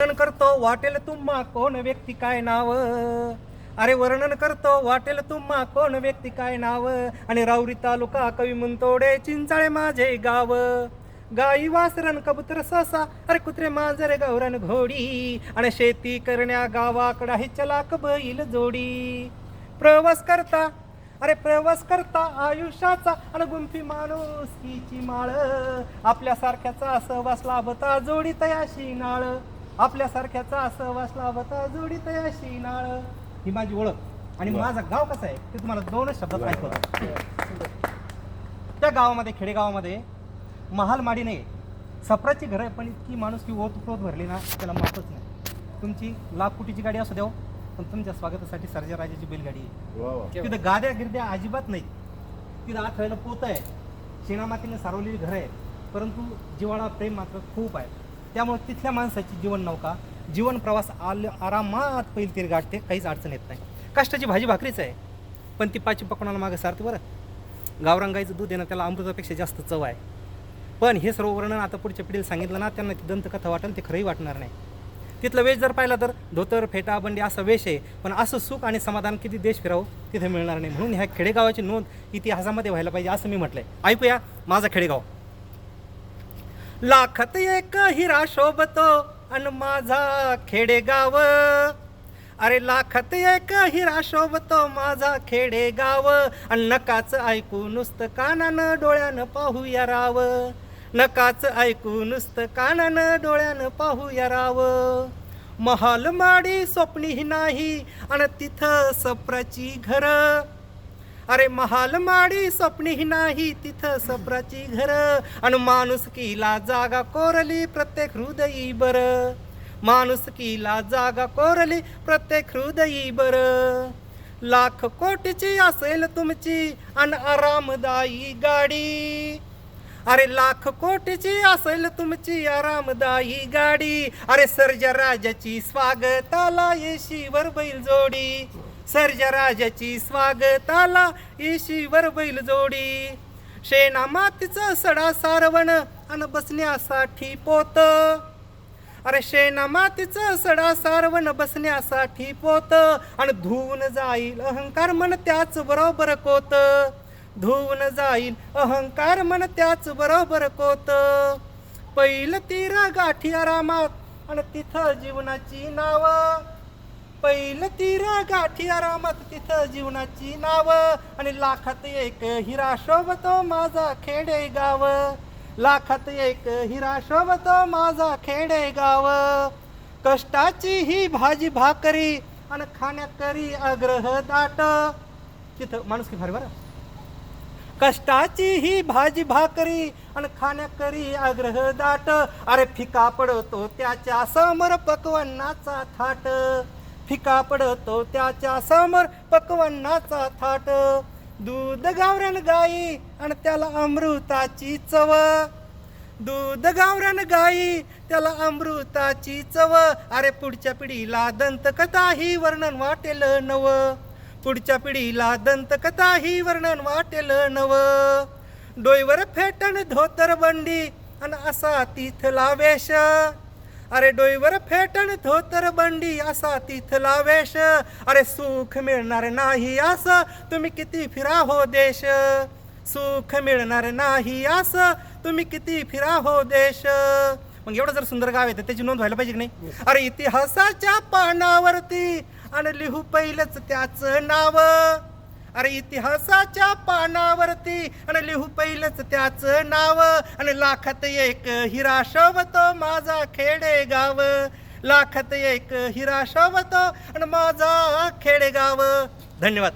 वर्णन करतो वाटेल तुम्हा कोण व्यक्ती काय नाव? अरे वर्णन करतो वाटेल तुम्हा कोण व्यक्ती काय नाव? आणि राऊरी तालुका कवी मुंतोडे चिंचाळे माझे गाव. गाई वासरण कबूतर ससा अरे कुत्रे मांजरे गौरण घोडी. आणि शेती करण्या गावाकडा हे चलाक बैल जोडी. प्रवास करता अरे प्रवास करता आयुष्याचा आणि गुंफी माणूस हीची माळ. आपल्यासारख्याचा सहवास लाभता जोडी तयाशी नाळ. आपल्यासारख्याचा सहवास लाभता जोडी तयाशी नाळ. ही माझी ओळख. आणि माझं गाव कसं आहे ते तुम्हाला दोनच शब्दात ऐकवतो. त्या गावामध्ये खेडेगावामध्ये महाल माडी नाही सपराची घरं आहे पण इतकी माणूस की ओतप्रोत भरली ना त्याला माफच नाही. तुमची लाख कोटीची गाडी असू द्या हो, पण तुमच्या स्वागतासाठी सर्जा राजाची बैलगाडी आहे. तिथं गाद्या गिरद्या अजिबात नाही. तिथं आखळलं पोत आहे. शेणामातीने सारवलेली घरं आहेत. परंतु जिवाळा प्रेम मात्र खूप आहे. त्यामुळे तिथल्या माणसाची जीवन नौका जीवन प्रवास आल आरामात पहिली तिर गाठते काहीच अडचण येत नाही. कष्टाची भाजी भाकरीच आहे पण ती पाची पकवणाला मागं सारते बरं. गावरंगाईचं दूध येणं त्याला अमृतापेक्षा जास्त चव आहे. पण हे सर्व वर्णन आता पुढच्या पिढीला सांगितलं ना त्यांना ती दंतकथा वाटेल ते खरंही वाटणार नाही. तिथलं वेश जर पाहिलं तर धोतर फेटा बंडी असा वेश आहे पण असं सुख आणि समाधान किती देश फिरावं तिथे मिळणार नाही. म्हणून ह्या खेडेगावाची नोंद इतिहासामध्ये व्हायला पाहिजे असं मी म्हटलंय. ऐकूया माझा खेडेगाव. लाखत एक हिरा शोभतो आणि माझा खेडेगाव. अरे लाखत एक हिरा शोभतो माझा खेडेगाव. आणि नकाच ऐकू नुसतं कानानं डोळ्यानं पाहूया राव. नकाच ऐकू नुसतं कानानं डोळ्यानं पाहूया राव. महाल माडी स्वप्नीही नाही आणि तिथं सप्राची घरं. अरे महाल माडी स्वप्नीही नाही तिथं सप्राची घर. आणि माणुसकीला जागा कोरली प्रत्येक हृदयी बर. माणुसकीला जागा कोरली प्रत्येक हृदयी बर. लाख कोटीची असेल तुमची अन आरामदायी गाडी. अरे लाख कोटीची असेल तुमची आरामदायी गाडी. अरे सर्जा राजाची स्वागताला येशीवर बैल जोडी. सर्जा राजाची स्वागताला येशीवर बैल जोडी. शेणा मातीचा सडा सारवण आणि बसण्यासाठी पोत. अरे शेणा मातीचं सडा सारवण बसण्यासाठी पोत आणि धुवून जाईल अहंकार मन त्याच बरोबर कोत. धुवून जाईल अहंकार मन त्याच बरोबर कोत. पहिलं तीर गाठी आरामात आणि तिथं जीवनाची नावं. पहिलं तीर गाठी आरामात तिथं जीवनाची नाव. आणि लाखात एक हिरा शोभतो माझा खेडे गाव लाखात एक हिरा शोभतो माझा खेडे गाव कष्टाची ही भाजी भाकरी आणि खाण्याकरी आग्रह दाट. तिथं माणूस की भारी बरं. कष्टाची ही भाजी भाकरी आणि खाण्याकरी आग्रह दाट. अरे फिका पडतो त्याच्या समर पकवानाचा थाट. फिका पडतो त्याच्यासमोर पकवन्नाचा थाट. दूध गावरान गाई आणि त्याला अमृताची चव. दूध गावरान गाई त्याला अमृताची चव. अरे पुढच्या पिढीला दंतकथा ही वर्णन वाटेल नव. पुढच्या पिढीला दंतकथा ही वर्णन वाटेल नव. डोईवर फेटण धोतर बंडी आणि असा तिथला वेश. अरे डोईवर फेटण धोतर बंडी असा तिथला वेश. अरे सुख मिळणार नाही असं तुम्ही किती फिरा हो देश. सुख मिळणार नाही असं तुम्ही किती फिरा हो देश. मग एवढं जर सुंदर गाव आहे तर त्याची नोंद व्हायला पाहिजे की नाही? अरे इतिहासाच्या पानावरती आणि लिहू पहिलंच त्याचं नाव. अरे इतिहासाच्या पानावरती. आणि लिहू पहिलंच त्याचं नाव. आणि लाखात एक हिरा शोभतो माझा खेडे गाव लाखात एक हिरा शोभतो आणि माझा खेडेगाव. धन्यवाद.